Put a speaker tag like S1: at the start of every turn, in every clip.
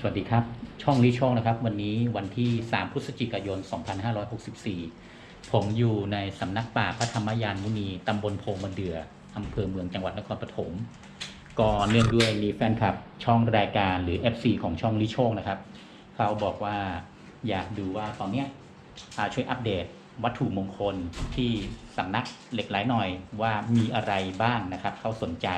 S1: สวัสดีครับ ช่องลิช่องนะครับ วันนี้วันที่ 3 พฤศจิกายน 2564 ผมอยู่ในสำนักป่าพระธรรมยานมุนีตำบลโพมะเดืออำเภอเมืองจังหวัดนครปฐมก็เนื่องด้วยมีแฟนคลับ ช่องรายการหรือ FC ของช่องลิโชคนะครับ เขาบอกว่าอยากดูว่าตอนเนี้ยช่วยอัปเดตวัตถุมงคลที่สำนักเหล็กไหลหน่อยว่ามีอะไรบ้างนะครับ เขาสนใจ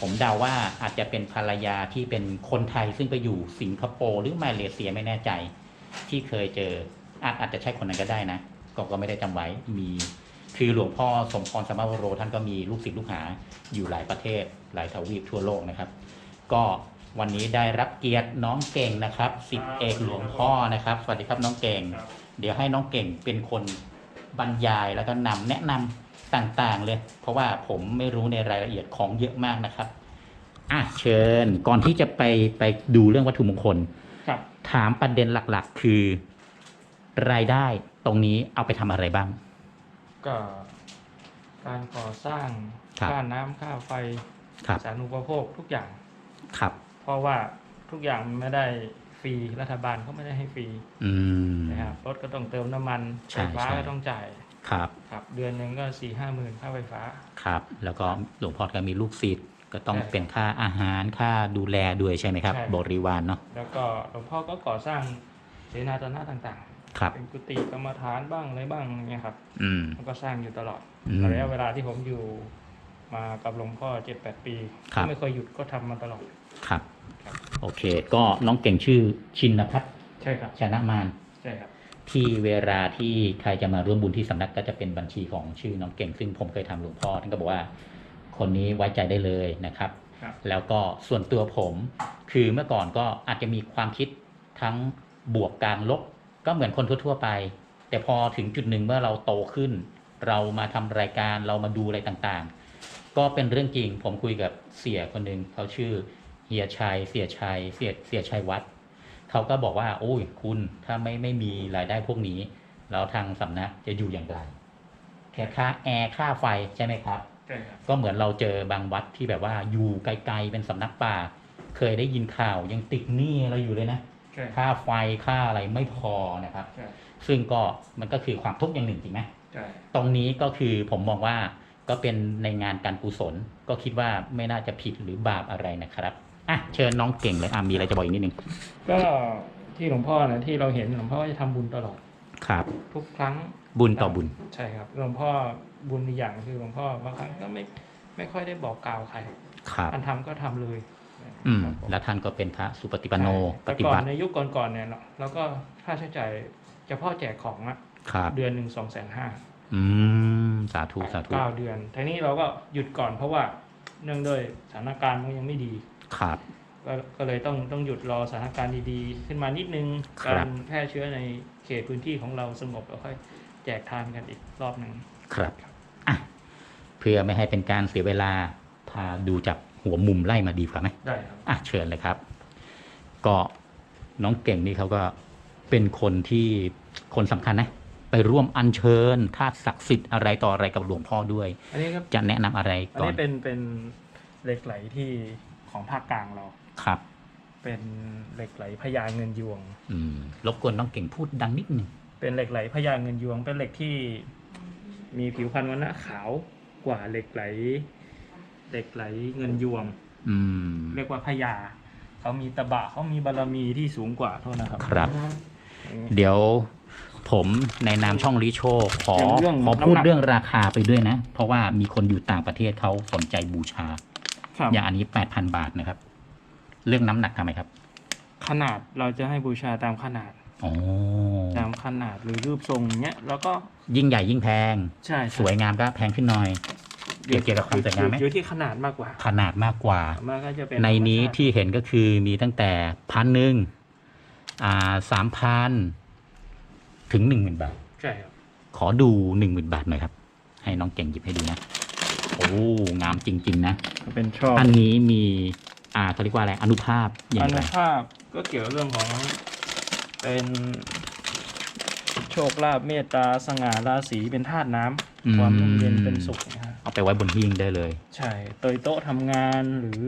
S1: ผมเดาว่าอาจจะเป็นภรรยาที่เป็นคนไทยซึ่งไปอยู่สิงคโปร์หรือมาเลเซียไม่แน่ใจ ที่เคยเจออาจอาจจะใช่คนนั้นก็ได้นะก็ก็ไม่ได้จำไว้มีคือหลวงพ่อสมพรสมภโรท่านก็มีลูกศิษย์ลูกหาอยู่หลายประเทศ หลายทวีปทั่วโลกนะครับ ก็วันนี้ได้รับเกียรติน้องเก่งนะครับสิทธิเอกหลวงพ่อนะครับ สวัสดีครับน้องเก่ง เดี๋ยวให้น้องเก่งเป็นคนบรรยายแล้วก็นำแนะนำ ต่างๆเลย เพราะว่าผมไม่รู้ในรายละเอียดของเยอะมากนะครับอะเชิญก่อนที่จะไปไปดูเรื่องวัตถุมงคล
S2: ครับ
S1: ถามประเด็นหลักๆ คือ รายได้ตรงนี้เอาไปทำอะไรบ้าง
S2: ก็การก่อสร้าง
S1: ครับ
S2: ค่าน้ำค่าไฟ
S1: ครับ
S2: สาธารณูปโภคทุกอย่าง
S1: ครับ
S2: เพราะว่าทุกอย่างมันไม่ได้ฟรีรัฐบาลเขาไม่ได้ให้ฟรี
S1: อืม
S2: นะครับรถก็ต้องเติมน้ำมัน
S1: ใช่
S2: ไฟฟ้า
S1: ใช่
S2: ก็ต้องจ่าย
S1: ครับ
S2: ครับ เดือนหนึ่งก็สี่ห้าหมื่นค่าไฟฟ้า
S1: ครับ แล้วก็หลวงพ่อก็มีลูกศิษย์ก็ต้อง
S2: ใช่
S1: เป็นค่าอาหารค่าดูแลด้วยใช่ไหมครับ
S2: ใช่
S1: บริวารเนาะ
S2: แล้วก็หลวงพ่อก็ก่อสร้างเสนาสนะต่าง
S1: ครับ
S2: ๆ เป็นกุฏิกรรมฐานบ้างอะไรบ้างเนี่ยครับ
S1: อืม
S2: มันก็สร้างอยู่ตลอด
S1: อืม
S2: ระยะเวลาที่ผมอยู่มากับหลวงพ่อเจ็ดแปดปี
S1: ครับ
S2: ก็ไม่เคยหยุดก็ทำมาตลอด
S1: ครับ
S2: ครับ
S1: โอเค ก็น้องเก่งชื่อชินพัฒน์
S2: ใช่ครับ
S1: ชนะมาน
S2: ใช่ครับ
S1: ที่เวลาที่ใครจะมาร่วมบุญที่สำนักก็จะเป็นบัญชีของชื่อน้องเก่ง ซึ่งผมเคยทำหลวงพ่อท่านก็บอกว่าคนนี้ไว้ใจได้เลยนะครับ
S2: ครับ
S1: แล้วก็ส่วนตัวผม คือเมื่อก่อนก็อาจจะมีความคิดทั้งบวกกลางลบ ก็เหมือนคนทั่ว ๆ ไป แต่พอถึงจุดหนึ่งเมื่อเราโตขึ้น เรามาทำรายการเรามาดูอะไรต่างๆ ก็เป็นเรื่องจริงผมคุยกับเสียคนหนึ่งเขาชื่อเฮียชัยเสียชัยเสียเสียชัยวัด เขาก็บอกว่า โอ้ยคุณถ้าไม่ไม่มีรายได้พวกนี้ แล้วทางสำนักจะอยู่อย่างไรแค่ค่าแอร์ค่าไฟใช่ไหมครับ
S2: ใช่ครับ
S1: ก็เหมือนเราเจอบางวัดที่แบบว่าอยู่ไกลๆเป็นสำนักป่า เคยได้ยินข่าวยังติดหนี้อะไรอยู่เลยนะ
S2: ใช่
S1: ค่าไฟค่าอะไรไม่พอนะครับ
S2: ใช่
S1: ซึ่งก็มันก็คือความทุกข์อย่างหนึ่งจริงไหม
S2: ใช่
S1: ตรงนี้ก็คือผมมองว่าก็เป็นในงานการกุศล ก็คิดว่าไม่น่าจะผิดหรือบาปอะไรนะครับ อะเชิญน้องเก่งเลยอะมีอะไรจะบอกอีกนิดนึง
S2: ก็ที่หลวงพ่อนะที่เราเห็นหลวงพ่อก็จะทำบุญตลอด
S1: ครับ
S2: ทุกครั้ง
S1: บุญต่อบุญ
S2: ใช่ครับหลวงพ่อบุญอีกอย่างคือหลวงพ่อบางครั้งก็ไม่ไม่ค่อยได้บอกกล่าวใคร
S1: ครับ
S2: ท่านทำก็ทำเลย
S1: อืม
S2: ครับผม
S1: แล้วท่านก็เป็นพระสุปฏิปันโน
S2: ใช่
S1: ป
S2: แต่
S1: ฏิ
S2: ก่อ
S1: บั
S2: น
S1: ติ
S2: ในยุคก่อนๆเนี่ยเนาะแล้วก็ค่าใช้จ่ายเฉพาะแจกของอะ
S1: ครับ
S2: เดือนหนึ่งสองแสนห้า
S1: อืม สาธุสาธุ
S2: เก้าเดือนทีนี้เราก็หยุดก่อนเพราะว่าเนื่องด้วยสถานการณ์มันยังไม่ดี
S1: ครับ
S2: ก็ก็เลยต้องต้องหยุดรอสถานการณ์ดีๆ ขึ้นมานิดนึง
S1: ครับ
S2: การแพร่เชื้อในเขตพื้นที่ของเราสงบแล้วค่อยแจกทานกันอีกรอบหนึ่ง
S1: ครับอะเพื่อไม่ให้เป็นการเสียเวลาพาดูจากหัวมุมไล่มาดีกว่าไหม
S2: ได้ครับ
S1: อะเชิญเลยครับ ก็น้องเก่งนี่เขาก็เป็นคนที่คนสำคัญนะ ไปร่วมอัญเชิญธาตุศักดิ์สิทธิ์อะไรต่ออะไรกับหลวงพ่อด้วย
S2: อันนี้ก็
S1: จะแนะนำอะไร
S2: อัน
S1: ก่อน
S2: นี้เป็นเป็นเหล็กไหลที่ ของภาคกลางเรา
S1: ครับ
S2: เป็นเหล็กไหลพญาเงินยวง
S1: อืมรบกวนน้องเก่งพูดดังนิดหนึ่ง
S2: เป็นเหล็กไหลพญาเงินยวง เป็นเหล็กที่มีผิวพรรณวันณะขาวกว่าเหล็กไหลเหล็กไหลเงินยวง
S1: อืม
S2: เรียกว่าพญาเขามีตะบะเขามีบารมีที่สูงกว่าโทษนะครับ
S1: ครับ เดี๋ยวผมในนามช่องลิโชคขอ
S2: เรื่อง
S1: ขอพูด
S2: น้ำหนัก
S1: เรื่องราคาไปด้วยนะ เพราะว่ามีคนอยู่ต่างประเทศเขาสนใจบูชา
S2: ครับ
S1: อย่างอันนี้แปดพันบาทนะครับ เรื่องน้ำหนักทำไมครับ
S2: ขนาดเราจะให้บูชาตามขนาด
S1: อ๋อ
S2: ตามขนาดหรือรูปทรงเนี้ยแล้วก็
S1: ยิ่งใหญ่ยิ่งแพง
S2: ใช่
S1: สวยงามก็แพงขึ้นหน่อย เกี่ยวเกี่ยวกับความสวยงามไหม
S2: อยู่ที่ขนาดมากกว่า
S1: ขนาดมากกว่า
S2: ส่วนมากก็จะเป็น
S1: ในนี้
S2: ธรรมชาติ
S1: ที่เห็นก็คือมีตั้งแต่พันหนึ่งอ่าสามพันถึงหนึ่งหมื่นบาท
S2: ใช่ครับ
S1: ขอดูหนึ่งหมื่นบาทหน่อยครับ ให้น้องเก่งหยิบให้ดูนะ โอ้งามจริง ๆ นะ
S2: เป็นชอบ
S1: อันนี้มีอ่าเขาเรียกว่าอะไรอนุภาพอย่า
S2: องนุ
S1: ไร
S2: ภาพก็เกี่ยวเรื่องของเป็นโชคลาภเมตตาสง่าราศีเป็นธาตุน้ำความร่มเย็นเป็นสุขนะฮะ
S1: เอาไปไว้บนหิ้งได้เลย
S2: ใช่เตยโต๊ะทำงานหรือ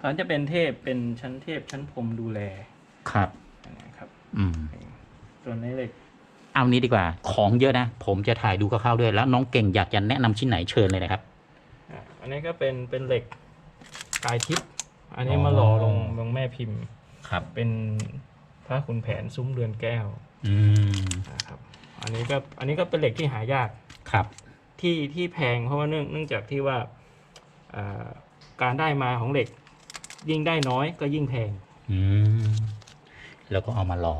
S2: ตอนนนจะเป็นเทพเป็นชั้นเทพชั้นพรหมดูแล
S1: ครับ
S2: นะครับ
S1: อืม
S2: ส่วนในเหล็ก
S1: เอานี้ดีกว่า ของเยอะนะ ผมจะถ่ายดูคร่าวๆด้วย แล้วน้องเก่งอยากจะแนะนำชิ้นไหนเชิญเลยนะครับ
S2: อะอั นนี้ก็เป็นเป็นเหล็กกายทิพย์อันนี้
S1: อ๋อ
S2: มาหล่อลงลงแม่พิมพ์
S1: ครับ
S2: เป็นพระขุนแผนซุ้มเรือนแก้ว
S1: อืม
S2: นะครับ อันนี้ก็อันนี้ก็เป็นเหล็กที่หายาก
S1: ครับ
S2: ที่ที่แพงเพราะว่าเนื่องเนื่องจากที่ว่าอ่าการได้มาของเหล็ก ยิ่งได้น้อยก็ยิ่งแพง
S1: อืมแล้วก็เอามารอ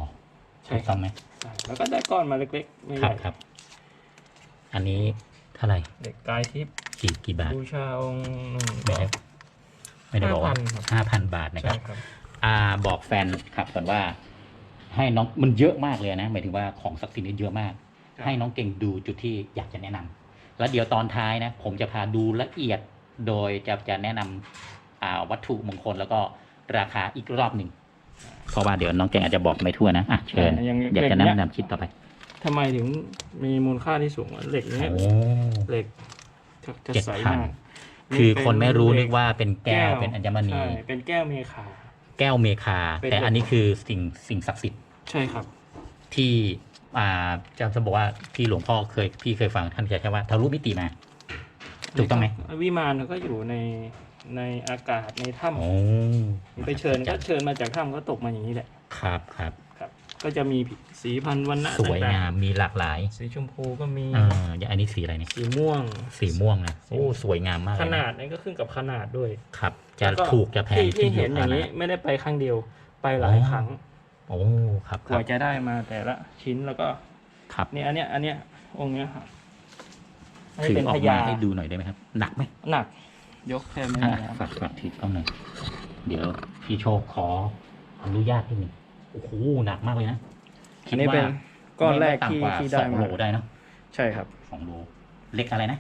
S2: ใช่
S1: ถูกต้องไหม
S2: ใช่แล้วก็ได้ก้อนมาเล็กๆไม่
S1: ค
S2: ให
S1: รับ
S2: ญ่
S1: ครับ อันนี้เท่าไหร่
S2: เหล็กกายทิพย์
S1: กี่กี่บาท
S2: บูชาองค์หนึ่ง
S1: ไม่ได้ ไม่ได้บอกว่า
S2: 5,000ครับ
S1: ห้าพันบาทนะค
S2: ใช่
S1: รับ
S2: ครับ
S1: อ่าบอกแฟนครับก่อนว่า ให้น้องมันเยอะมากเลยนะหมายถึงว่าของศักดิ์สิทธิ์นี่เยอะมาก
S2: ครับ
S1: ให้น้องเก่งดูจุดที่อยากจะแนะนำแล้วเดี๋ยวตอนท้ายนะ ผมจะพาดูละเอียดโดยจะจะแนะนำอ่าวัตถุมงคลแล้วก็ราคาอีกรอบหนึ่งเพราะว่าเดี๋ยวน้องเก่งอาจจะบอกไม่ทั่วนะอะเชิญ
S2: อย่าง
S1: อยากจะ
S2: เหล็
S1: แนะ
S2: กเนี้ย
S1: นำชิ้นต่อไป
S2: ทำไมถึงมีมูลค่าที่สูงกว่าเหล็กเนี้ย
S1: โอ้
S2: เหล็ก จะจะ
S1: เจ็ด
S2: ใส
S1: พัน
S2: มาก
S1: คือคนไม่รู้
S2: เป็
S1: นึกว่าเป็นแก้วเป็นอัญมณี
S2: ใช่เป็นแก้วเมคา
S1: แก้วเมคา
S2: เป็น
S1: แต่อันนี้คือสิ่งสิ่งศักดิ์สิทธิ์
S2: ใช่ครับ
S1: ที่อ่าจะจะบอกว่าที่หลวงพ่อเคยพี่เคยฟังท่านจะใช้ว่าทะลุมิติมา ถูกต้องไหม
S2: วิมานก็อยู่ในในอากาศในถ้
S1: โอ้ำ
S2: ไปเชิญก็เชิญมาจากถ้ำก็ตกมาอย่างนี้แหละ
S1: ครับครับ
S2: ครับ ก็จะมีสีพันธุ์วันณะ
S1: สวย
S2: ต่
S1: งามมีหลากหลาย
S2: ๆสีชมพูก็มี
S1: อ่าอย่างอันนี้สีอะไรเนี่ย
S2: สีม่วง
S1: สีม่วงนะโอ้สวยงามมากเล
S2: ข
S1: ย
S2: นา
S1: นะ
S2: ดนี้ก็ขึ้นกับขนาดด้วย
S1: ครับ จะ
S2: แล้วก็
S1: ถูกจะแพง
S2: ที่ที่
S1: อ
S2: เห็นอย่างนี้
S1: ขด
S2: ไม่ได้ไปครั้งเดียวไปหลาย
S1: อ๋อ
S2: ครั้ง
S1: โอ้ครับ
S2: ก
S1: ครับ
S2: ว่าจะได้มาแต่ละชิ้นแล้วก็
S1: ครับ
S2: นี่อันเนี้ยอันเนี้ยองค์เนี้ยครับอัน
S1: ถื
S2: นี้
S1: อ
S2: เป็น
S1: ออ
S2: พ
S1: กมา
S2: ญา
S1: ให้ดูหน่อยได้ไหมครับ หนักไหม
S2: หนัก ยกแค่ไม่
S1: อะ
S2: ได้ครับ
S1: ฝากฝากถือกล้องหน่อยเดี๋ยวพี่โชคขออนุญาตนิดหนึ่ง โอ้โหหนักมากเลยนะ
S2: อันนี้เป็นก้อนแรกที่
S1: ไม่ต่ำว่า
S2: ที่
S1: ส
S2: ได้
S1: อง
S2: มา
S1: โลได้เนอะ
S2: ใช่ครับ
S1: สองโลเล็กอะไรนะ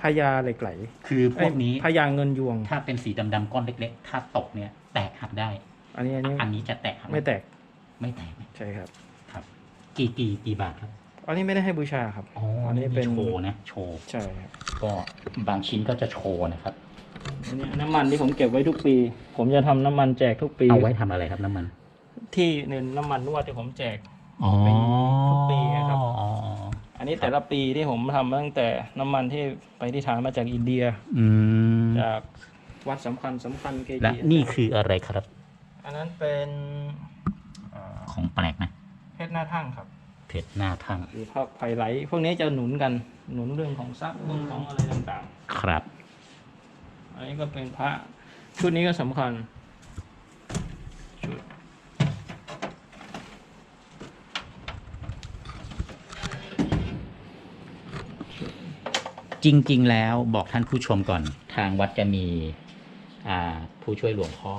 S2: พญาเหล็กไหล
S1: คือพวกนี้
S2: พญาเงินยวง
S1: ถ้าเป็นสีดำๆก้อนเล็ก ๆ ถ้าตกเนี่ย แตกหักได้
S2: อันนี้อันนี้
S1: อันนี้จะแตกหักห
S2: ไม่แตก
S1: ไม่แตกไหม
S2: ใช่ครับ
S1: ครับ กี่กี่กี่บาทครับ
S2: อันนี้ไม่ได้ให้บูชาครับ
S1: อ๋อ
S2: อั
S1: อั
S2: น
S1: น
S2: นี้
S1: นี้
S2: เป็
S1: เป็นนโชว์นะโชว์
S2: ใช่ครับ
S1: ก็บางชิ้นก็จะโชว์นะครับ
S2: อันนี้น้ำมันที่ผมเก็บไว้ทุกปี ผมจะทำน้ำมันแจกทุกปี
S1: เอาไว้ทำอะไรครับน้ำมัน
S2: ที่เน้นน้ำมันนวดที่ผมแจก
S1: อ๋อ
S2: ทุกปีนะครับ
S1: อ๋ออ๋อ
S2: อันนี้แต่ละปีที่ผมทำมาตั้งแต่น้ำมันที่ไปที่ฐานมาจากอินเดีย
S1: อืม
S2: จากวัดสำคัญสำคัญเก
S1: และ
S2: จิ
S1: นี่คืออะไรครับ
S2: อันนั้นเป็นเอ่อ
S1: ของแปลกนะ
S2: เพชรหน้าทั่งครับ
S1: เพชรหน้าทั่ง
S2: หรือพวกไผ่ไหลพวกนี้จะหนุนกันหนุนเรื่องของทรัพย์เรื่องของอะไรต่าง
S1: ครับ
S2: ๆ อันนี้ก็เป็นพระ ชุดนี้ก็สำคัญ
S1: จริง ๆ แล้วบอกท่านผู้ชมก่อน ทางวัดจะมีอ่าผู้ช่วยหลวงพ่อ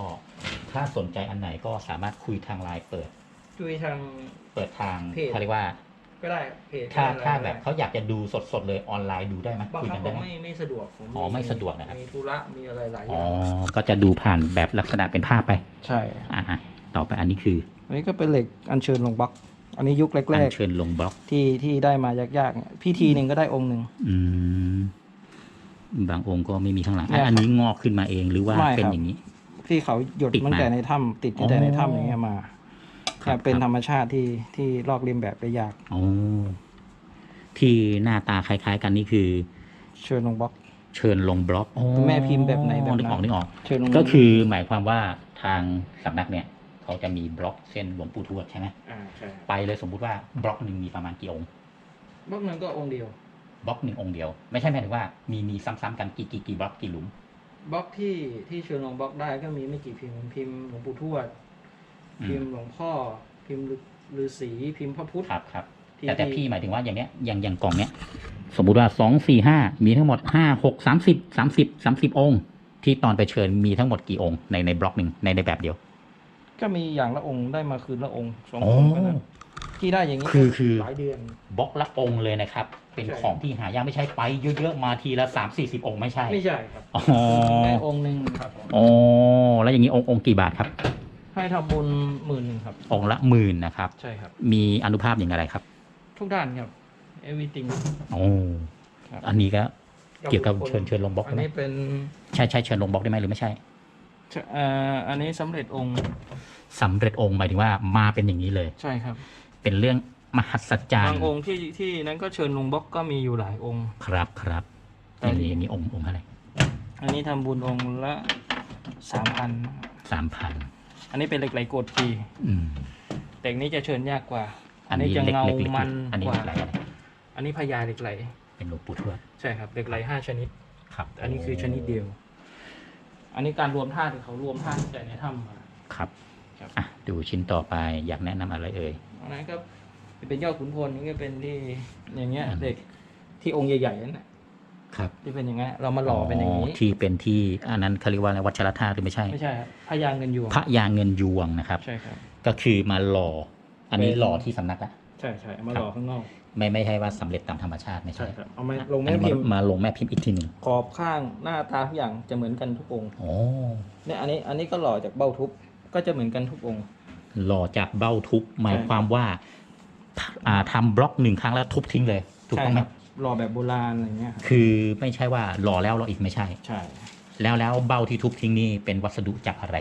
S1: ถ้าสนใจอันไหนก็สามารถคุยทางไลน์เปิด
S2: จุยทาง
S1: เปิดทาง
S2: เพจ
S1: เขาเรียกว่า
S2: ก็ได้เพจ
S1: ถ้า
S2: ก็ได้
S1: ถ้า
S2: อะไร
S1: แบบเขาอยากจะดูสดๆเลยออนไลน์ดูได้ไหม
S2: บาง
S1: คุย
S2: ครั้
S1: กั
S2: ง
S1: น
S2: ผ
S1: ได้
S2: ม
S1: ไหม
S2: ไม่ไม่สะดวกผม
S1: อ๋อไม่สะดวกนะครับ
S2: มีธุระมีอะไรหลายอ
S1: อ๋อ
S2: ย่าง
S1: ก็จะดูผ่านแบบลักษณะเป็นภาพไป
S2: ใช่
S1: อ่าต่อไปอันนี้คือ
S2: อันนี้ก็เป็นเหล็กอัญเชิญลงบล็อก อันนี้ยุคแร
S1: อั
S2: ก
S1: ญเชิญลงบล็อก
S2: ๆ ที่ที่ได้มายากๆเนี่ยพิธีหนึ่งก็ได้องค์หนึ่ง
S1: อืม บางองค์ก็ไม่มีข้างหลัง
S2: เนี่ย
S1: อะอันนี้งอกขึ้นมาเองหรือว่า
S2: ไม่
S1: เป็น
S2: ครับ
S1: อย่างนี้
S2: ที่เขาหยด
S1: ติดมา
S2: ตั้งแต่ในถ้ำติดตั้งแต่ในถ้ำอย่างเงี้ยมา
S1: ครับ
S2: เป็น
S1: ครับ
S2: ธรรมชาติที่ที่ลอกเลียนแบบได้ยาก
S1: อ๋อที่หน้าตาคล้ายๆ กันนี่คือ
S2: เชิญลงบล็อก
S1: เชิญลงบล็อกอ๋อ
S2: แม่พิมพ์แบบไหนแบบนั้น
S1: นึกออกนึกออก
S2: เชิญลง
S1: ก็คือหมายความว่าทางสำนักเนี่ย เขาจะมีบล็อกเส้นหลวงปู่ทวดใช่ไหม
S2: อ่าใช่
S1: ไปเลยสมมุติว่าบล็อกหนึ่งมีประมาณกี่องค์
S2: บล็อกนั้นก็องค์เดียว
S1: บล็อกหนึ่งองค์เดียว ไม่ใช่หมายถึงว่ามีมีซ้ำๆกันกี่กี่กี่บล็อกกี่หลุม
S2: บล็อกที่ที่เชิญลงบล็อกได้ก็มีไม่กี่พิมพ์พิมพ์หลวงปู่ทวด
S1: อืม
S2: พิมพ์หลวงพ่อ พิมพ์ฤาษีพิมพ์พระพุทธ
S1: ครับครับ
S2: ที่
S1: แต่แต่
S2: ที่
S1: พี่หมายถึงว่าอย่างเนี้ยอย่างอย่างกล่องเนี้ยสมมุติว่าสองสี่ห้ามีทั้งหมดห้าหกสามสิบสามสิบสามสิบองค์ ที่ตอนไปเชิญมีทั้งหมดกี่องค์ในในบล็อกหนึ่งในในแบบเดียว
S2: ก็มีอย่างละองค์ได้มาคืนละองค์สอง
S1: อ๋อ
S2: องค์ก็นั้นที่ได้อย่างนี้
S1: คือคือ
S2: หลายเดือน
S1: บล็อกละองค์เลยนะครับ เป็น
S2: ใช่
S1: ของที่หายากไม่ใช่ไปเยอะๆมาทีละสามสี่สิบองค์ไม่ใช่
S2: ไม่ใช่ครับ
S1: อ๋อ
S2: ได้องค์หนึ่งครับ
S1: อ๋อแล้วอย่างนี้องค์องค์กี่บาทครับ
S2: ให้ทำบุญหมื่นหนึ่งครับ
S1: องค์ละหมื่นนะครับ
S2: ใช่ครับ
S1: มีอนุภาพอย่างไรครับ
S2: ทุกด้านครับ everything
S1: โอ้
S2: ครับ
S1: อันนี้ก็เกี่ยวกับเชิญเชิญลงบล็อก
S2: อัน
S1: ได้ไหม
S2: นี้เป็น
S1: ใช่ใช่เชิญลงบล็อกได้ไหมหรือไม่ใช่
S2: เอ่ออันนี้สำเร็จองค์
S1: สำเร็จองค์หมายถึงว่ามาเป็นอย่างนี้เลย
S2: ใช่ครับ
S1: เป็นเรื่องมหัศจรร
S2: บาง
S1: ย์
S2: องค์ที่ที่นั้นก็เชิญลุงบล็อกก็มีอยู่หลายองค์
S1: ครับครับ
S2: แต่
S1: อย่างนี้อย่างนี้องค์องค์เท่าไหร่
S2: อันนี้ทำบุญองค์ละสามพัน
S1: สามพัน
S2: อันนี้เป็นเหล็กไหลโกดปี
S1: อืม
S2: แต่อันนี้จะเชิญยากกว่า
S1: อันนี้
S2: จะ
S1: เล็ก
S2: เงา
S1: เล็กเล็ก
S2: มัน
S1: อันนี้
S2: กว่า
S1: อะไรอะไร
S2: อันนี้พญาเหล็กไหล
S1: เป็นหลวงปู่ทวด
S2: ใช่ครับเหล็กไหลห้าชนิด
S1: ครับ
S2: อันนี้คือชนิดเดียว อันนี้การรวมธาตุที่เขารวมธาตุใจในถ้ำมา
S1: ครับ
S2: ครับ
S1: อะดูชิ้นต่อไปอยากแนะนำอะไรเอ่ย
S2: อันนั้นก็เป็นยอดขุนพลนี่ก็เป็นที่อย่างเงี้ย
S1: อืม
S2: เด็กที่องค์ใหญ่ๆนั่นแหละ
S1: ครับ
S2: ที่เป็นอย่างเงี้ยเรามาหล่อเป็นอย่างนี้
S1: ที่เป็นที่อันนั้นเขาเรียกว่าอะไรวัชรธาตุหรือไม่ใช่
S2: ไม่ใช่ครับพญาเงินยวง
S1: พระยาเงินยวงนะครับ
S2: ใช่ครับ
S1: ก็คือมาหล่อ อันนี้
S2: เป็น
S1: หล่อที่สำนักละ
S2: ใช่ใช่เอามาหล่อข้างนอก
S1: ไม่ไม่ใช่ว่าสำเร็จตามธรรมชาติไม่
S2: ใช่
S1: ใช่
S2: ครับเอามาลง
S1: อัน
S2: แม่
S1: นี้
S2: พิมพ์
S1: มาลงแม่พิมพ์อีกทีหนึ่ง
S2: ขอบข้างหน้าตาทุกอย่างจะเหมือนกันทุกองค์
S1: โอ้
S2: เนี่ยอันนี้อันนี้ก็หล่อจากเบ้าทุบก็จะเหมือนกันทุกองค์
S1: หล่อจากเบ้าทุบหมายความว่าอ่าทำบล็อกหนึ่งครั้งแล้วทุบทิ้งเลยถูก
S2: ใช่
S1: ต้องไห
S2: ค
S1: ม
S2: รับหล่อแบบโบราณอะไรเงี้ยครับ
S1: คือไม่ใช่ว่าหล่อแล้วหล่ออีกไม่ใช่
S2: ใช่
S1: แล้วแล้วเบ้าที่ทุบทิ้งนี่เป็นวัสดุจากอะไร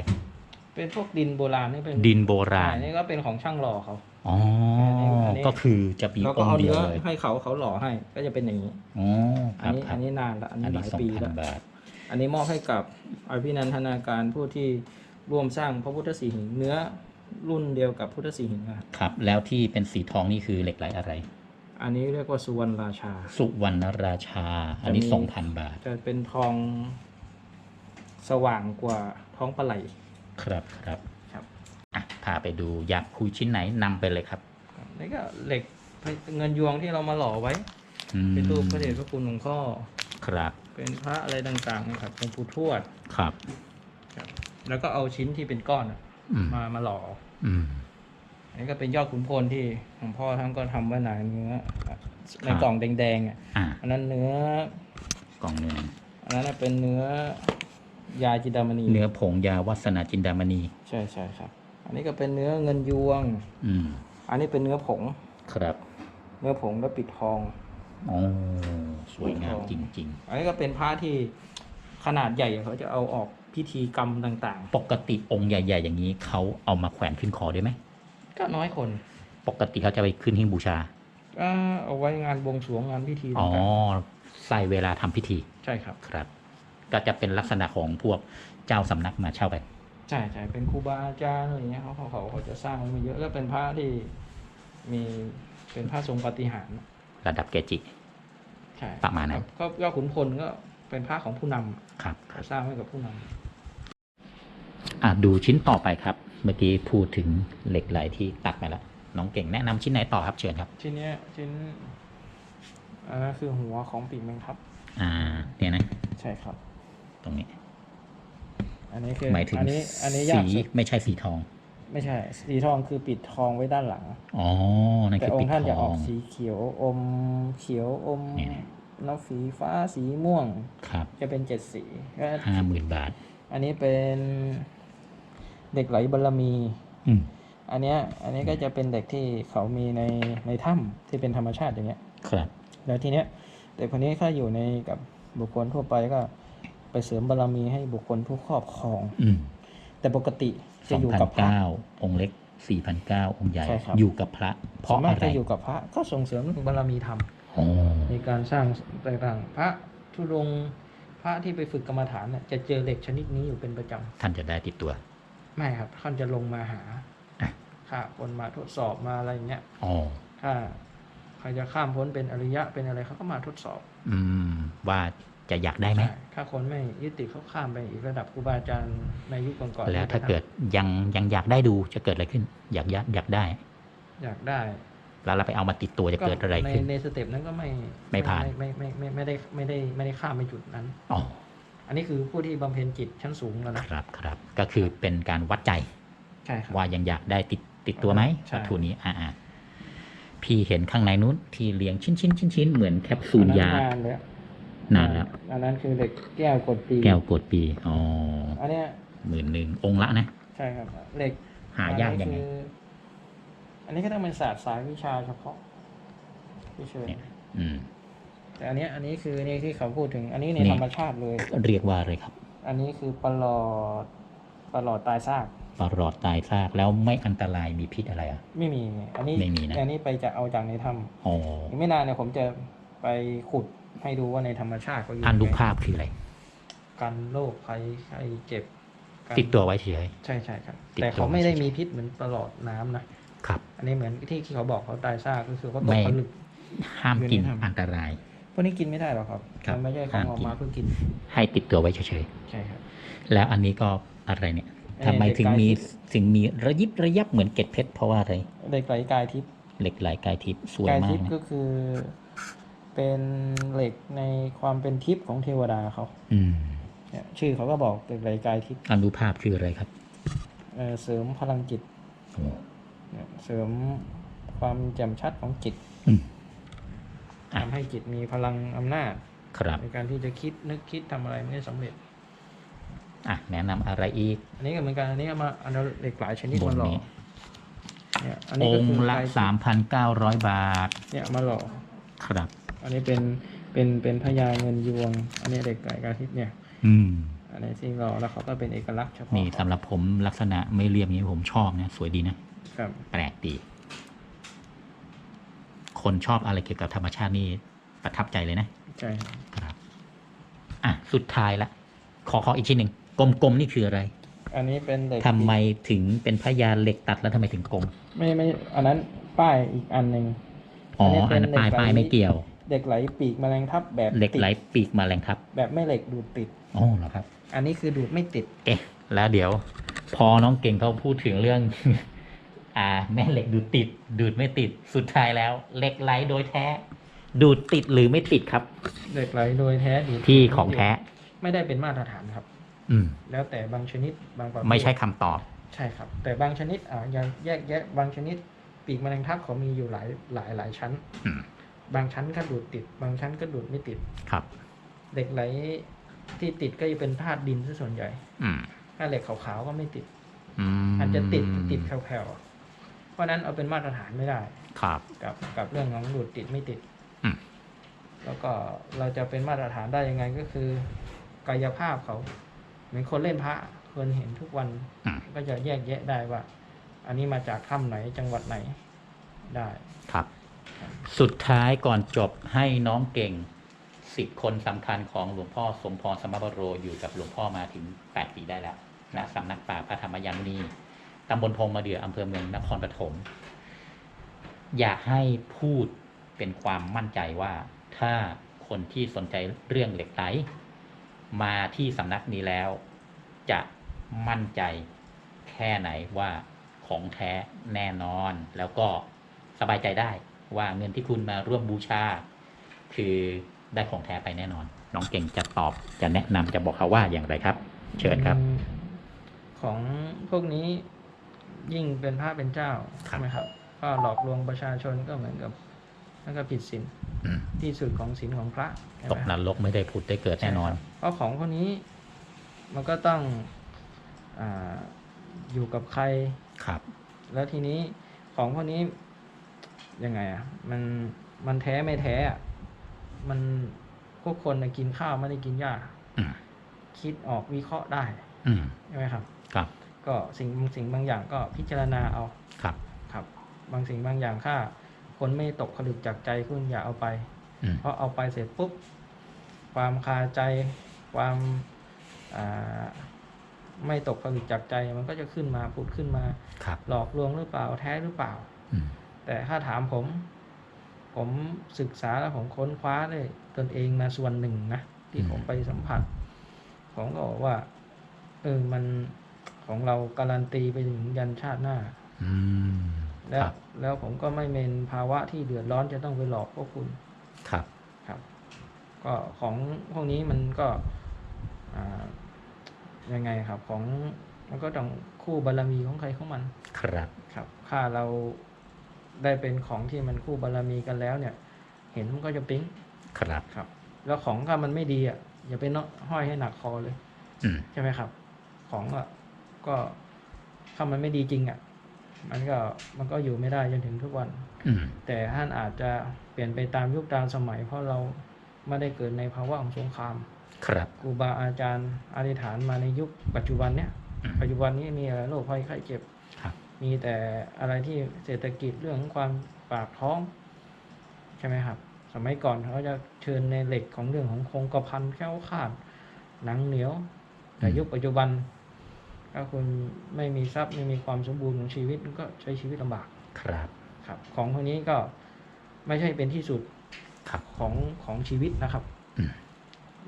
S2: เป็นพวกดินโบราณนี่เป็น
S1: ดินโบรา
S2: ใช่
S1: ณ
S2: นี่ก็เป็นของช่างหล่อเขา
S1: อ๋ออน
S2: นี้
S1: ก็คือจะมี
S2: เรา
S1: อ
S2: ก็
S1: ง
S2: เอา
S1: ค์เดียว
S2: เนื้อ
S1: เลย
S2: ให้เขาเขาหล่อให้ ก็จะเป็นอย่างนี้
S1: อ๋อ ค
S2: อัน
S1: รับ
S2: นี้
S1: ครั
S2: อั
S1: บ
S2: นนี้นานละอันนี้
S1: อัน
S2: ห
S1: นี้
S2: ลาย
S1: สอง
S2: ปี
S1: พั
S2: แล้
S1: น
S2: ว
S1: บาท
S2: อันนี้มอบให้กับอภินันทนาการผู้ที่ร่วมสร้างพระพุทธสีหิงเนื้อรุ่นเดียวกับพุทธสีหิงอะ
S1: ครับ แล้วที่เป็นสีทองนี่คือเหล็กไหลอะไร
S2: อันนี้เรียกว่าสุวรรณราชา
S1: สุวรรณราชา อันนี้
S2: จะมี
S1: สองพันบาท
S2: จะเป็นทองสว่างกว่าท้องปลาไหล
S1: ครับครับ
S2: ครับ
S1: อะพาไปดูอยากคุยชิ้นไหนนำไปเลยครับ
S2: นี่ก็เหล็กเงินยวงที่เรามาหล่อไว้
S1: อืม
S2: เป็นรูปพระเดชพระคุณหลวงพ่อ
S1: ครับ
S2: เป็นพระอะไรต่างๆนะครับหลวงปู่ทวด
S1: ครับ
S2: ครับ แล้วก็เอาชิ้นที่เป็นก้อนอะ
S1: อืม
S2: มามาหล่อ
S1: อืม
S2: อันนี้ก็เป็นยอดขุนพลที่หลวงพ่อท่านก็ทำไว้หนาเนื้อใน
S1: ครับ
S2: กล่องแดงๆอะ
S1: อะ
S2: อันนั้นเนื้อ ก
S1: ล่องหนึ่ง
S2: อันนั้นนะเป็นเนื้อยาจิดามณี
S1: เนื้อผงยาวัสนาจินดามณี
S2: ใช่ใช่ครับ อันนี้ก็เป็นเนื้อเงินยวง
S1: อืม
S2: อันนี้เป็นเนื้อผง
S1: ครับ
S2: เนื้อผงแล้วปิดทอง
S1: โอ้สวยงามจริง
S2: อันนี้ก็เป็นผ้าที่ขนาดใหญ่เขาจะเอาออกพิธีกรรมต่าง
S1: ๆ ปกติองค์ใหญ่ ๆ อย่างนี้เขาเอามาแขวนขึ้นคอได้ไหม
S2: ๆ ก็น้อยคน
S1: ปกติเขาจะไปขึ้นหิ้งบูชา
S2: ก็เอาไว้งานบวงสรวงงานพิธี
S1: อ๋อ
S2: ต่าง
S1: ใส่เวลาทำพิธี
S2: ๆใช่ครับ
S1: ครับ ก็จะเป็นลักษณะของพวกเจ้าสำนักมาเช่าไป
S2: ใช่ใช่เป็นครูบาอาจารย์อะไรเงี้ยเขาเขาเขาเขาจะสร้างไว้มาเยอะแล้วเป็นพระที่มีเป็นพระทรงปาฏิหารย์
S1: ระดับเกจิ
S2: ใช่
S1: ประมาณนั้น
S2: ก็ยอดขุนพลก็เป็นพระของผู้นำ
S1: ครับ
S2: เขาสร้างให้กับผู้นำ
S1: อะดูชิ้นต่อไปครับ เมื่อกี้พูดถึงเหล็กไหลที่ตัดไปแล้วน้องเก่งแนะนำชิ้นไหนต่อครับเชิญครับ
S2: ชิ้นเนี้ยชิ้นอันนั้นคือหัวของปีกแมงทับ
S1: อ่า เนี่ยนะ
S2: ใช่ครับ
S1: ตรงนี้
S2: อันนี้คือ
S1: หมายถึง
S2: อันนี้อันนี้ยา
S1: สี
S2: กสุด
S1: ไม่ใช่สีทอง
S2: ไม่ใช่ สีทองคือปิดทองไว้ด้านหลัง
S1: อ๋อ นั่น
S2: แต่
S1: คือ
S2: อง
S1: ปิด
S2: ค์ท่าน
S1: ท
S2: จะอ
S1: อ
S2: อก
S1: ง
S2: สีเขียวอมเขียวอม
S1: นี่
S2: น้ำสีฟ้าสีม่วง
S1: ครับ
S2: จะเป็นเจ็ดสีก็
S1: ห้าหมื่นบาท
S2: อันนี้เป็นเด็กไหลบารมี
S1: อืม
S2: อันเนี้ยอันนี้ก็จะเป็นเด็กที่เขามีในในถ้ำที่เป็นธรรมชาติอย่างเงี้ย
S1: ครับ
S2: แล้วทีเนี้ยเด็กคนนี้ถ้าอยู่ในกับบุคคลทั่วไปก็ ไปเสริมบารมีให้บุคคลผู้ครอบครอง
S1: อืม
S2: แต่ปกติ
S1: ส
S2: จะ
S1: อง
S2: อยู่
S1: พัน
S2: กับพระ
S1: เก้าองค์เล็กสี่พันเก้าองค์ใหญ่
S2: ใช่ครับ
S1: อยู่กับพระ เพ
S2: ส่ว
S1: ราะ
S2: นมาก
S1: อะไร
S2: จะอยู่กับพระก็ส่งเสริมเรื่องบารมีธรรม
S1: อ๋อ
S2: ในการสร้างต่างๆพระทุดงค์พระที่ไปฝึกกรรมฐานเนี่ยจะเจอเหล็กชนิดนี้อยู่เป็นประจำ
S1: ท่านจะได้ติดตัว
S2: ไม่ครับท่านจะลงมาหา
S1: อะ
S2: ค่ะคนมาทดสอบมาอะไรเงี้ย
S1: อ๋อ
S2: ถ้าใครจะข้ามพ้นเป็นอริยะเป็นอะไรเขาก็มาทดสอบ
S1: อืม ว่า จะอยากได้ไหม
S2: ใช่ถ้าคนไม่ยึดติดเขาข้ามไปอีกระดับครูบาอาจารย์ในยุคก่อนๆ
S1: แล้วถ้าเกิดยังยังอยากได้ดูจะเกิดอะไรขึ้น อยากอยากอยากได้
S2: อยากได้
S1: แล้วเราไปเอามาติดตัวจะเกิดอะไร
S2: ใน
S1: ขึ้น
S2: ในสเต็ปนั้นก็ไม่
S1: ไม่ผ่าน
S2: ไม่ไม่ไม่ไม่ได้ไม่ได้ไม่ได้ข้ามไปจุดนั้น
S1: อ๋อ
S2: อันนี้คือผู้ที่บำเพ็ญจิตชั้นสูงแล้วนะครับ
S1: ครับ ก็คือเป็นการวัดใจ
S2: ใช่ครับ
S1: ว่ายังอยากได้ติดติดตัวไหม
S2: ใช่
S1: วัตถุนี้อ่าอ่าพี่เห็นข้างในนู้นที่เรียงชิ้นชิ้นชิ้นชิ้นเหมือนแคปซูลยา
S2: อั นนั้นนานแล้ว
S1: นานแล้ว
S2: อันนั้นคือเหล็กแก้วกดปี
S1: แก้วกดปีอ๋อ
S2: อันเนี้ย
S1: หมื่นหนึ่งองค์ละนะ
S2: ใช่ครับเหล็ก
S1: หายากยังไง
S2: อันนี้คืออันนี้ก็ต้องเป็นศาสตร์สายวิชาเฉพาะที่เชิญ
S1: เนี่ยอืม
S2: แต่อันเนี้ยอันนี้คือนี่ที่เขาพูดถึง อันนี้ใน
S1: นี่
S2: ธรรมชาติเลย
S1: เรียกว่าอะไรครับ
S2: อันนี้คือประหลอดปลอดตายซาก
S1: ปลอดตายซากแล้วไม่อันตรายมีพิษอะไรอะ
S2: ไม่มี อันนี้
S1: ไม่มีนะ
S2: อันนี้ไปจะเอาจากในถ้
S1: อ๋อำ
S2: อีกไม่นานเนี่ยผมจะไปขุด ให้ดูว่าในธรรมชาติเขาอยู่
S1: อนุ
S2: ยังไง
S1: ภาพคืออะไร
S2: กันโรคภัยไข้เจ็บกัน
S1: ติดตัวไว้เฉย
S2: ใช่ใช่ครับ
S1: ติด
S2: แต่
S1: ตัว
S2: เขาไม่ได้
S1: เฉยๆ
S2: มีพิษเหมือนปลอดน้ำนะ
S1: ครับ
S2: อันนี้เหมือนที่ที่เขาบอกเขาตายซากก็คือเขาต
S1: ไม่
S2: กผลึก
S1: ห้ามกิน
S2: อยู่ในถ้ำ
S1: อันตราย
S2: พวกนี้กินไม่ได้หรอกครับ
S1: ครับ
S2: มันไม่ใช่ของ
S1: ห้าม
S2: ออก
S1: กิน
S2: มาเพื่อกิน
S1: ให้ติดตัวไว้เฉย
S2: ใช่ครับ
S1: ๆแล้วอันนี้ก็อะไรเนี่ย
S2: เอ่อ
S1: ทำไมถึงมี
S2: เหล็กไหล
S1: ถึงมีระยิบระยับเหมือนเกล็ดเพชรเพราะว่าอะไร
S2: เหล็กไหลกายทิพย์
S1: เหล็กไหลกายทิพย์สวย
S2: กาย
S1: มา
S2: ทิ
S1: ก
S2: พย์
S1: นะ
S2: ก็คือ เป็นเหล็กในความเป็นทิพย์ของเทวดาเขา
S1: อืม
S2: เนี่ยชื่อเขาก็บอกเหล็กไหลกายทิพย์
S1: อนุภาพคืออะไรครับ
S2: เอ่อเสริมพลังจิต
S1: โอ้
S2: เนี่ยเสริมความแจ่มชัดของจิต
S1: อืมอะ
S2: ทำให้จิตมีพลังอำนาจ
S1: ครับ
S2: ในการที่จะคิดนึกคิดทำอะไรไม่ได้สำเร็จ
S1: อะ แนะนำอะไรอีก
S2: อันนี้ก็เหมือนกันอันนี้ก็มาอันเอาเหล็กหลายชนิด
S1: บน
S2: มาหล่อ
S1: นี้
S2: เนี่ยอันนี้
S1: อ
S2: ก็
S1: ง
S2: คือ
S1: ค์ละ
S2: กายทิพย์
S1: สามพันเก้าร้อยบาท
S2: เนี่ยมาหล่อ
S1: ครับ
S2: อันนี้เป็นเป็นเป็นพญาเงินยวง อันนี้เหล็กไหลกายทิพย์เนี่ย
S1: อืม
S2: อันนี้ที่หล่อแล้วเขาก็เป็นเอกลักษณ์เฉพาะ
S1: นี่สำหรับผมลักษณะไม่เรียบอย่างนี้ผมชอบนะสวยดีนะ
S2: ครับ
S1: แปลกดี คนชอบอะไรเกี่ยวกับธรรมชาตินี่ประทับใจเลยนะ
S2: ใช่ครับ
S1: ครับ อะสุดท้ายละ ขอขออีกชิ้นหนึ่งกลมๆนี่คืออะไร
S2: อันนี้เป็นเหล็ก
S1: ทำไมถึงเป็นพยานเหล็กตัดแล้วทำไมถึงกลม
S2: ไม่ไม่ อันนั้นป้ายอีกอันหนึ่ง
S1: อ๋อ
S2: อันนี้
S1: อั
S2: เป็นน
S1: นั้นปลาย
S2: เหล็กไหล
S1: ปลายไม่เกี่ยว
S2: เหล็กไหลปีกแมลงทับแบบ
S1: เหล็กไหล
S2: ติด
S1: ปีกแมาแรงทับ
S2: แบบไม่เหล็กดูดติด
S1: อ๋อเหรอครับ
S2: อันนี้คือดูดไม่ติด
S1: เอ๊ะ แล้วเดี๋ยว พอน้องเก่งเขาพูดถึงเรื่อง อ่า แม่เหล็กดูดติด ดูดไม่ติดสุดท้ายแล้วเหล็กไหลโดยแท้ ดูดติดหรือไม่ติดครับ
S2: เหล็กไหลโดยแท้ดูด
S1: ที่ของแท้
S2: ไม่ได้เป็นมาตรฐานครับ
S1: อืม
S2: แล้วแต่บางชนิดบางประเภท
S1: ไม่ใช่คำตอบ
S2: ใช่ครับ แต่บางชนิดอ่ายังแยกแยะบางชนิดปีกแมลงทับเขามีอยู่หลายหลายหลายชั้น
S1: อืม
S2: บางชั้นก็ดูดติด บางชั้นก็ดูดไม่ติด
S1: ครับ
S2: เหล็กไหลที่ติดก็จะเป็นธาตุดินซะส่วนใหญ่
S1: อืม
S2: ถ้าเหล็กขาวๆก็ไม่ติด
S1: อืม
S2: อาจจะติดติดแผ่วๆเพราะฉะนั้นเอาเป็นมาตรฐานไม่ได้
S1: ครับ
S2: กับกับเรื่องของดูดติดไม่ติด
S1: อืม
S2: แล้วก็เราจะเป็นมาตรฐานได้ยังไงก็คือ กายภาพเขาเหมือนคนเล่นพระคนเห็นทุกวัน
S1: อืม
S2: ก็จะแยกแยะได้ว่า อันนี้มาจากถ้ำไหนจังหวัดไหนได้
S1: ครับ สุดท้ายก่อนจบให้น้องเก่งสิบคนสำคัญของหลวงพ่อสมพรสมบโรอยู่กับหลวงพ่อมาถึงแปดปีได้แล้วนะสำนักป่าพระธรรมยานนีตำบลพงมาเดืออำเภอเมืองนครปฐมอยากให้พูดเป็นความมั่นใจว่าถ้าคนที่สนใจเรื่องเหล็กไหลมาที่สำนักนี้แล้ว จะมั่นใจแค่ไหนว่าของแท้แน่นอน แล้วก็สบายใจได้ ว่าเงินที่คุณมาร่วมบูชา คือได้ของแท้ไปแน่นอน น้องเก่งจะตอบจะแนะนำจะบอกเขาว่าอย่างไรครับ เชิญครับ
S2: อืมของพวกนี้ยิ่งเป็นพระเป็นเจ้า
S1: ครับ
S2: ใช่ไหมครับ ก็หลอกลวงประชาชนก็เหมือนกับนั่นก็ผิดศีล
S1: อืม
S2: ที่สุดของศีลของพระใช่
S1: ต
S2: ไห
S1: ก
S2: ม
S1: นรกไม่ได้ผุดได้เกิดแน่นอน
S2: ใช่ครับเพราะของพวกนี้มันก็ต้องอาอยู่กับใคร
S1: ครับ
S2: แล้วทีนี้ของพวกนี้ ยังไงอะมันมันแท้ไม่แท้อะมันพวกคนน่ะกินข้าวไม่ได้กินหญ้า
S1: อืม
S2: คิดออกวิเคราะห์ได้
S1: อืม
S2: ใช่ไหมครับ
S1: ครับ
S2: ก็สิ่งบางสิ่งบางอย่างก็พิจารณาเอา
S1: ครับ
S2: ครับ บางสิ่งบางอย่างถ้าคนไม่ตกผลึกจากใจคุณอย่าเอาไป
S1: อืม
S2: เพราะเอาไปเสร็จปุ๊บ ความคาใจความอ่าไม่ตกผลึกจากใจมันก็จะขึ้นมาผุดขึ้นมา
S1: ครับ
S2: หลอกลวงหรือเปล่าแท้หรือเปล่า
S1: อืม
S2: แต่ถ้าถามผม ผมศึกษาแล้วผมค้นคว้าด้วยตนเองมาส่วนหนึ่งนะ ที่ผมไปสัมผัส ผมก็บอกว่า เออมันของเราการันตีไปถึงยันชาติหน้า
S1: อืม
S2: แล้
S1: ควรับ
S2: แล้วผมก็ไม่เป็นภาวะที่เดือดร้อนจะต้องไปหลอกพวกคุณ
S1: ครับ
S2: ครับ ก็ของพวกนี้มันก็อ่ายังไงครับ ของมันก็ต้องคู่บารมีของใครของมัน
S1: ครับ
S2: ครับถ้าเรา ได้เป็นของที่มันคู่บารมีกันแล้วเนี่ย เห็นมันก็จะปิ๊ง
S1: ครับ
S2: ครับ แล้วของถ้ามันไม่ดีอะอย่าไปเนาะห้อยให้หนักคอเลย
S1: อืม
S2: ใช่ไหมครับ ของอะก็ถ้ามันไม่ดีจริงอะ มันก็มันก็อยู่ไม่ได้จนถึงทุกวัน
S1: อืม
S2: แต่ท่านอาจจะเปลี่ยนไปตามยุคตามสมัย เพราะเราไม่ได้เกิดในภาวะของสงคราม
S1: ครับ
S2: ครูบาอาจารย์อธิษฐานมาในยุคปัจจุบันเนี่ย
S1: อืม
S2: ปัจจุบันนี้มีอะไรโรคภัยไข้เจ็บ
S1: ครับ
S2: มีแต่อะไรที่เศรษฐกิจเรื่องของความปากท้อง ใช่ไหมครับ สมัยก่อนเขาจะเชิญในเหล็กของเรื่องของโครงกระพันแคล้วคลาดหนังเหนียว แต่ยุคปัจจุบันถ้าคุณไม่มีทรัพย์ไม่มีความสมบูรณ์ของชีวิตก็ใช้ชีวิตลำบาก
S1: ครับ
S2: ครับ ของพวกนี้ก็ไม่ใช่เป็นที่สุด
S1: ครับ
S2: ของของชีวิตนะครับ
S1: อืม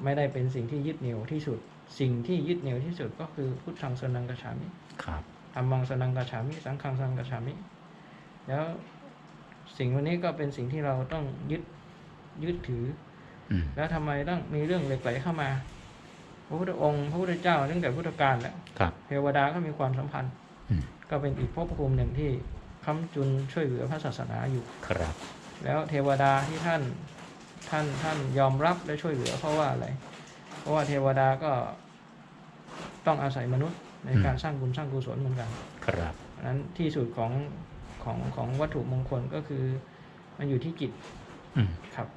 S2: ไม่ได้เป็นสิ่งที่ยึดเหนี่ยวที่สุด สิ่งที่ยึดเหนี่ยวที่สุดก็คือพุทธังสนังกชามิ
S1: ครับ
S2: ธรรมังสนังกชามิ สังฆังสนังกชามิ แล้วสิ่งวันนี้ก็เป็นสิ่งที่เราต้องยึดยึดถือ
S1: อืม
S2: แล้วทำไมต้องมีเรื่องเหล็กไหลเข้ามา พระพุทธองค์ พระพุทธเจ้าตั้งแต่พุทธกาลแล้ว
S1: ครับ
S2: เทวดาก็มีความสัมพันธ์
S1: อืม
S2: ก็เป็นอีกภพภูมิหนึ่งที่ค้ำจุนช่วยเหลือพระศาสนาอยู่
S1: ครับ
S2: แล้วเทวดาที่ท่านท่านท่านยอมรับและช่วยเหลือเพราะว่าอะไร เพราะว่าเทวดาก็ต้องอาศัยมนุษย์ ในการสร้างบุญสร้างกุศลเหมือนกัน
S1: ครับ
S2: เพราะฉะนั้นที่สุดของของของวัตถุมงคลก็คือ มันอยู่ที่จิต
S1: อืม
S2: ครับ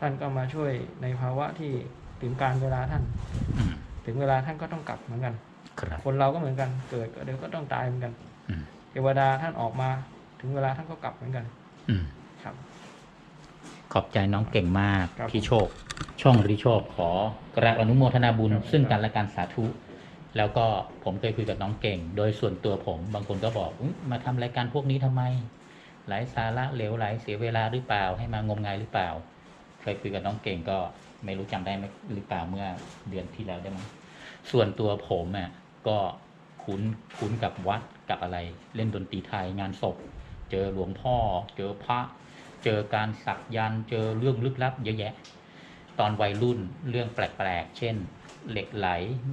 S2: ท่านก็มาช่วยในภาวะที่ถึงการเวลาท่าน
S1: อืม
S2: ถึงเวลาท่านก็ต้องกลับเหมือนกัน
S1: ครับ
S2: คนเราก็เหมือนกัน เกิดก็เดี๋ยวก็ต้องตายเหมือนกัน
S1: อืม
S2: เทวดาท่านออกมา ถึงเวลาท่านก็กลับเหมือนกัน
S1: อืม
S2: ครับ
S1: ขอบใจน้องเก่งมาก
S2: ครับ
S1: พี่โชค ช่องริโชคขอกราบอนุโมทนาบุญ
S2: ครับ
S1: ซึ่งกันและกันสาธุ แล้วก็ผมเคยคุยกับน้องเก่ง โดยส่วนตัวผม บางคนก็บอกอมาทำรายการพวกนี้ทำไมหลายสาระเหลวไหลเสียเวลาหรือเปล่าให้มางมงายหรือเปล่า เคยคุยกับน้องเก่งก็ไม่รู้จำได้ไหมหรือเปล่าเมื่อเดือนที่แล้วได้มั้งส่วนตัวผมอะก็คุ้นคุ้นกับวัดกับอะไร เล่นดนตรีไทยงานศพ เจอหลวงพ่อ เจอพระ เจอการสักยันเจอเรื่องลึกลับเยอะแยะ ตอนวัยรุ่นเรื่องแปลกๆ เช่น เหล็กไหล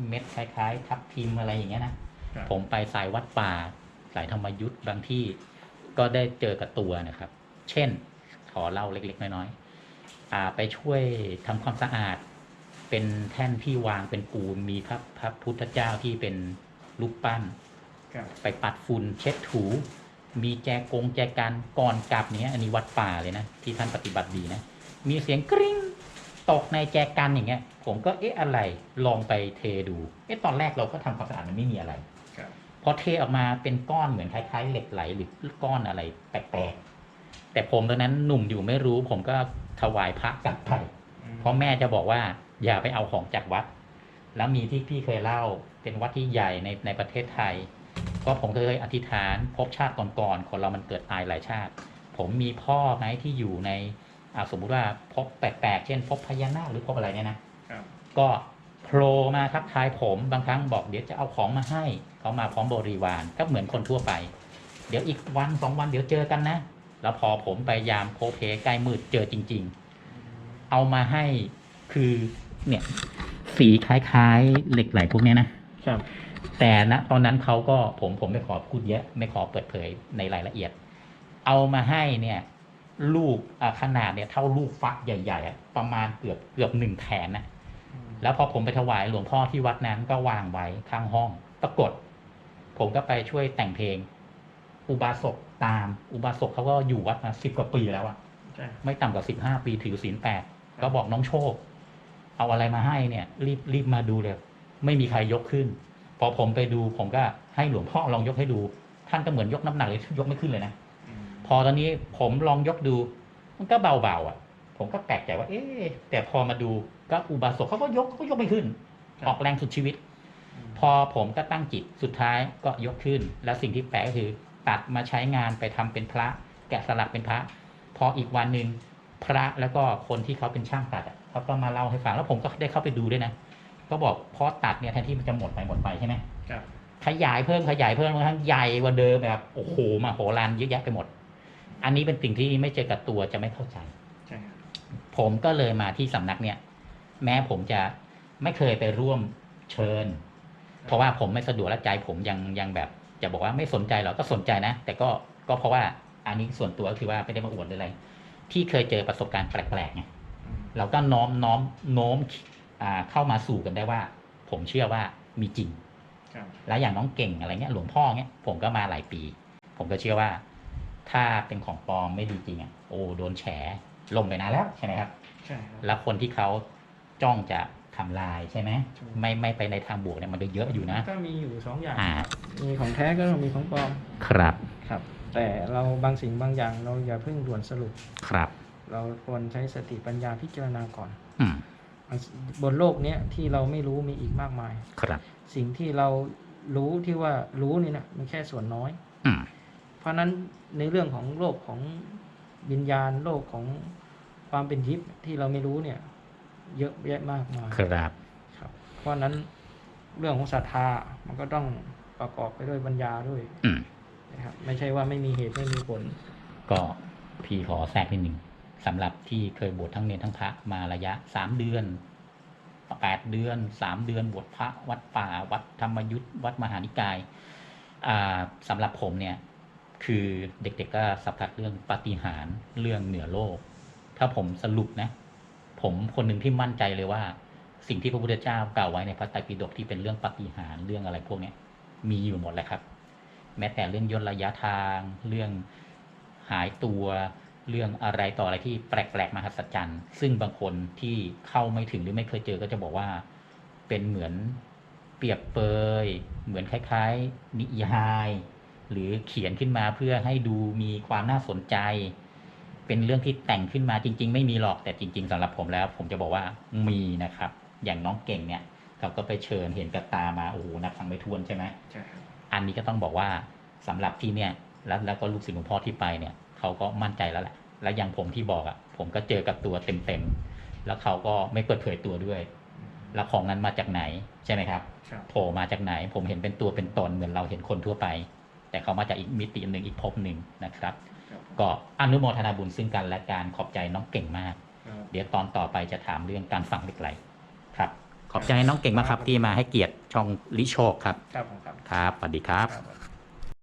S1: เม็ดคล้ายๆ ทับทิมอะไรอย่างเงี้ยนะ
S2: ครับ
S1: ผมไปสายวัดป่า สายธรรมยุทธ์บางที่ก็ได้เจอกับตัวนะครับ เช่น ขอเล่าเล็กๆ น้อยๆอ่าไปช่วยทำความสะอาด เป็นแท่นที่วางเป็นปูนมีพระพระพุทธเจ้าที่เป็นรูปปั้น
S2: ครับ
S1: ไปปัดฝุ่นเช็ดถู มีแจกงแจกันก่อนกลับเนี้ยอันนี้วัดป่าเลยนะ ที่ท่านปฏิบัติดีนะ มีเสียงกริ๊ง ตกในแจกันอย่างเงี้ย ผมก็เอ๊ะอะไรลองไปเทดู เอ๊ะตอนแรกเราก็ทำความสะอาดมันไม่มีอะไร
S2: ครับ
S1: พอเทออกมาเป็นก้อนเหมือนคล้ายๆ เหล็กไหลหรือก้อนอะไรแปลกๆแต่ผมตอนนั้นหนุ่มอยู่ไม่รู้ ผมก็ถวายพระกลับไปเพราะแม่จะบอกว่า อย่าไปเอาของจากวัด แล้วมีที่พี่เคยเล่าเป็นวัดที่ใหญ่ในในประเทศไทย ก็ผมเคยอธิษฐานพบชาติก่อนๆคนเรามันเกิดตายหลายชาติ ผมมีพ่อไหมที่อยู่ใน อ่าสมมุติว่าพบแปลกๆ เช่น พบพญานาคหรือพบอะไรเนี่ยนะ
S2: ครับ
S1: ก็โผล่มาทักทายผมบางครั้งบอกเดี๋ยวจะเอาของมาให้เขามาพร้อมบริวารก็เหมือนคนทั่วไป เดี๋ยวอีกวันสองวันเดี๋ยวเจอกันนะ แล้วพอผมไปยามโคเพใกล้มืดเจอจริง ๆ เอามาให้คือเนี่ยสีคล้ายๆ เหล็กไหลพวกเนี้ยนะ
S2: ครับ
S1: แต่ณตอนนั้นเขาก็ผมผมไม่ขอพูดเยอะ ไม่ขอเปิดเผยในรายละเอียด เอามาให้เนี่ย ลูกอะขนาดเนี่ยเท่าลูกฟักใหญ่ๆอะประมาณเกือบเกือบหนึ่งแขนนะแล้วพอผมไปถวายหลวงพ่อที่วัดนั้นก็วางไว้ข้างห้อง ปรากฏ ผมก็ไปช่วยแต่งเพลง อุบาสกตาม อุบาสกเขาก็อยู่วัดมาสิบกว่าปีแล้วอะ
S2: ใช่
S1: ไม่ต่ำกว่าสิบห้าปีถือศีลแปดก็บอกน้องโชค เอาอะไรมาให้เนี่ย รีบรีบมาดูเลยไม่มีใครยกขึ้น พอผมไปดูผมก็ให้หลวงพ่อลองยกให้ดู ท่านก็เหมือนยกน้ำหนักเลยยกไม่ขึ้นเลยนะ พอตอนนี้ผมลองยกดู มันก็เบาๆอะ ผมก็แปลกใจว่า เอ๊ะแต่พอมาดูก็อุบาสกเขาก็ยกเขาก็ยกไม่ขึ้น
S2: ครับ
S1: ออกแรงสุดชีวิต พอผมก็ตั้งจิตสุดท้ายก็ยกขึ้น แล้วสิ่งที่แปลกก็คือ ตัดมาใช้งานไปทำเป็นพระ แกะสลักเป็นพระ พออีกวันหนึ่งพระแล้วก็คนที่เขาเป็นช่างตัดอะเขาก็มาเล่าให้ฟังแล้วผมก็ได้เข้าไปดูด้วยนะก็บอกพอตัดเนี่ยแทนที่มันจะหมดไปหมดไปใช่ไหม
S2: ครับ
S1: ขยายเพิ่มขยายเพิ่มบางครั้งใหญ่กว่าเดิมแบบโอ้โหมาโหฬารเยอะแยะไปหมด อันนี้เป็นสิ่งที่ไม่เจอกับตัวจะไม่เข้าใจ
S2: ใช่ครับ
S1: ผมก็เลยมาที่สำนักเนี่ย แม้ผมจะไม่เคยไปร่วมเชิญ เพราะว่าผมไม่สะดวกและใจผมยังยังแบบ จะบอกว่าไม่สนใจหรอกก็สนใจนะ แต่ก็ก็เพราะว่าอันนี้ส่วนตัวก็คือว่าไม่ได้มาอวดหรืออะไร ที่เคยเจอประสบการณ์แปลกๆไง
S2: อืม
S1: เราก็น้อมน้อมโน้มอ่าเข้ามาสู่กันได้ว่า ผมเชื่อว่ามีจริง
S2: ครับ
S1: แล้วอย่างน้องเก่งอะไรเงี้ยหลวงพ่อเงี้ยผมก็มาหลายปี ผมก็เชื่อว่า ถ้าเป็นของปลอมไม่ดีจริงอะโอ้โดนแฉลงไปนานแล้วใช่ไหมครับ
S2: ใช่ครับ
S1: แล้วคนที่เขาจ้องจะททำลายใช่ไหม
S2: ถูก
S1: ไม่ไม่ไปในทางบวกเนี่ยมันก็เยอะอยู่นะ
S2: ก็มีอยู่สองอย่าง
S1: อ่า
S2: มีของแท้ก็ต้องมีของปลอม
S1: ครับ
S2: ครับ แต่เราบางสิ่งบางอย่างเราอย่าเพิ่งด่วนสรุป
S1: ครับ
S2: เราควรใช้สติปัญญาพิจารณาก่อน
S1: อืม
S2: บนโลกเนี้ยที่เราไม่รู้มีอีกมากมาย
S1: ครับ
S2: สิ่งที่เรารู้ที่ว่ารู้นี่นะมันแค่ส่วนน้อย
S1: อืม
S2: เพ ราะฉะนั้นในเรื่องของโลกของวิญญาณโลกของความเป็นทิพย์ที่เราไม่รู้เนี่ย เยอะแยะมากมาย
S1: ครับ
S2: ครับ เพราะฉะนั้นเรื่องของศรัทธามันก็ต้องประกอบไปด้วยปัญญาด้วย
S1: อืม
S2: นะครับ ไม่ใช่ว่าไม่มีเหตุไม่มีผล
S1: ก็พี่ขอแทรกนิดหนึ่งสำหรับที่เคยบวชทั้งเนรทั้งพระมาระยะสามเดือนแปดเดือนสามเดือนบวชพระวัดป่า วัดธรรมยุทธวัดมหานิกายอ่าสำหรับผมเนี่ย คือเด็กๆก็สัมผัสเรื่องปาฏิหาริย์เรื่องเหนือโลก ถ้าผมสรุปนะ ผมคนหนึ่งที่มั่นใจเลยว่า สิ่งที่พระพุทธเจ้ากล่าวไว้ในพระไตรปิฎกที่เป็นเรื่องปาฏิหาริย์เรื่องอะไรพวกนี้มีอยู่หมดแหละครับ แม้แต่เรื่องย่นระยะทางเรื่องหายตัวเรื่องอะไรต่ออะไรที่แปลกๆมหัศจรรย์ ซึ่งบางคนที่เข้าไม่ถึงหรือไม่เคยเจอก็จะบอกว่าเป็นเหมือนเปรียบเปย เหมือนคล้าย ๆ นิยาย หรือเขียนขึ้นมาเพื่อให้ดูมีความน่าสนใจ เป็นเรื่องที่แต่งขึ้นมาจริง ๆ ไม่มีหรอกแต่จริง ๆสำหรับผมแล้ว ผมจะบอกว่ามีนะครับ อย่างน้องเก่งเนี่ยเขาก็ไปเชิญเห็นกับตามาโอ้โหนับฟังไม่ทวนใช่ไหม
S2: ใช่ครับ
S1: อันนี้ก็ต้องบอกว่าสำหรับที่เนี่ยแล้วแล้วก็ลูกศิษย์หลวงพ่อที่ไปเนี่ยเขาก็มั่นใจแล้วแหละแล้วอย่างผมที่บอกอะ่ะ ผมก็เจอกับตัวเต็มๆแล้วเขาก็ไม่เปิดเผยตัวด้วย แล้วของนั้นมาจากไหนใช่ไหมครับ
S2: ครับ
S1: โผล่มาจากไหน ผมเห็นเป็นตัวเป็นตนเหมือนเราเห็นคนทั่วไป แต่เขามาจากอีกมิติหนึ่งอีกภพหนึ่งนะครับ
S2: ครับ
S1: ก็อนุโมทนาบุญซึ่งกันและการขอบใจน้องเก่งมาก
S2: ครับ
S1: เดี๋ยวตอนต่อไปจะถามเรื่องการฝังเหล็กไหลครับ ขอบใจน้องเก่งมากครับที่มาให้เกียรติช่องลิโชคครับ
S2: ครับผมครับ
S1: ครับสวัสดีครับ
S2: ครับ